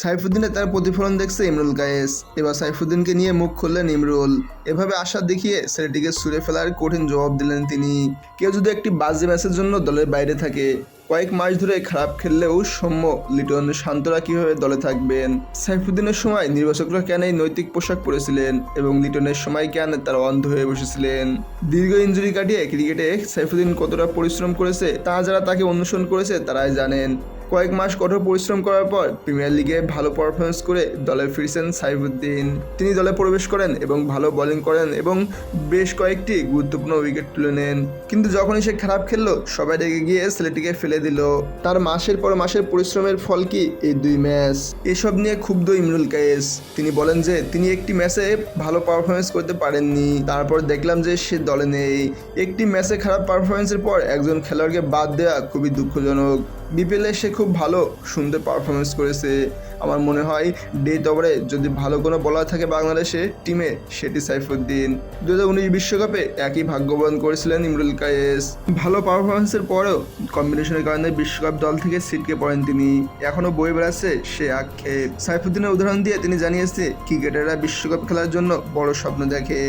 সাইফুদ্দিনে তার প্রতিফলন দেখছে ইমরুল কায়েস এবার সাইফুদ্দিনকে নিয়ে মুখ খুললেন ইমরুল। এভাবে আশা দেখিয়ে ছেলেটিকে ছুড়ে ফেলার কঠিন জবাব দিলেন তিনি। কেউ যদি একটি বাজে ম্যাচের জন্য দলের বাইরে থাকে, কয়েক মাস ধরে খারাপ খেললেও সৌম্য লিটন শান্তরা কীভাবে দলে থাকবেন? সাইফুদ্দিনের সময় নির্বাচকরা কেন এই নৈতিক পোশাক পরেছিলেন এবং লিটনের সময় কেন তারা অন্ধ হয়ে বসেছিলেন? দীর্ঘ ইঞ্জুরি কাটিয়ে ক্রিকেটে সাইফুদ্দিন কতটা পরিশ্রম করেছে তা যারা তাকে অনুসরণ করেছে তারাই জানেন। কয়েক মাস কঠোর পরিশ্রম করার পর প্রিমিয়ার লিগে ভালো পারফরমেন্স করে দলে ফিরছেন সাইফুদ্দিন। তিনি দলে প্রবেশ করেন এবং ভালো বোলিং করেন এবং বেশ কয়েকটি গুরুত্বপূর্ণ উইকেট তুলে নেন। কিন্তু যখনই সে খারাপ খেললো, সবাই রেগে গিয়ে ছেলেটিকে ফেলে দিল। তার মাসের পর মাসের পরিশ্রমের ফল কি এই দুই ম্যাচ এসব নিয়ে ক্ষুব্ধ ইমরুল কায়েস। তিনি বলেন যে, তিনি একটি ম্যাচে ভালো পারফরমেন্স করতে পারেননি। তারপর দেখলাম যে সে দলে নেই। একটি ম্যাচে খারাপ পারফরমেন্সের পর একজন খেলোয়াড়কে বাদ দেওয়া খুবই দুঃখজনক। বিপিএলে সে খুব ভালো সুন্দর পারফরমেন্স করেছে। আমার মনে হয় ডেথ ওভারে যদি ভালো কোনো বলার থাকে বাংলাদেশে টিমে সেটি সাইফুদ্দিন। দু হাজার উনিশ বিশ্বকাপে একই ভাগ্যবান করেছিলেন ইমরুল কায়েস। ভালো পারফরমেন্সের পরেও কম্বিনেশনের কারণে বিশ্বকাপ দল থেকে সিটকে পড়েন তিনি। এখনও বয়ে বেড়াচ্ছে সে আক্ষেপ। সাইফুদ্দিনের উদাহরণ দিয়ে তিনি জানিয়েছে, ক্রিকেটাররা বিশ্বকাপ খেলার জন্য বড় স্বপ্ন দেখে।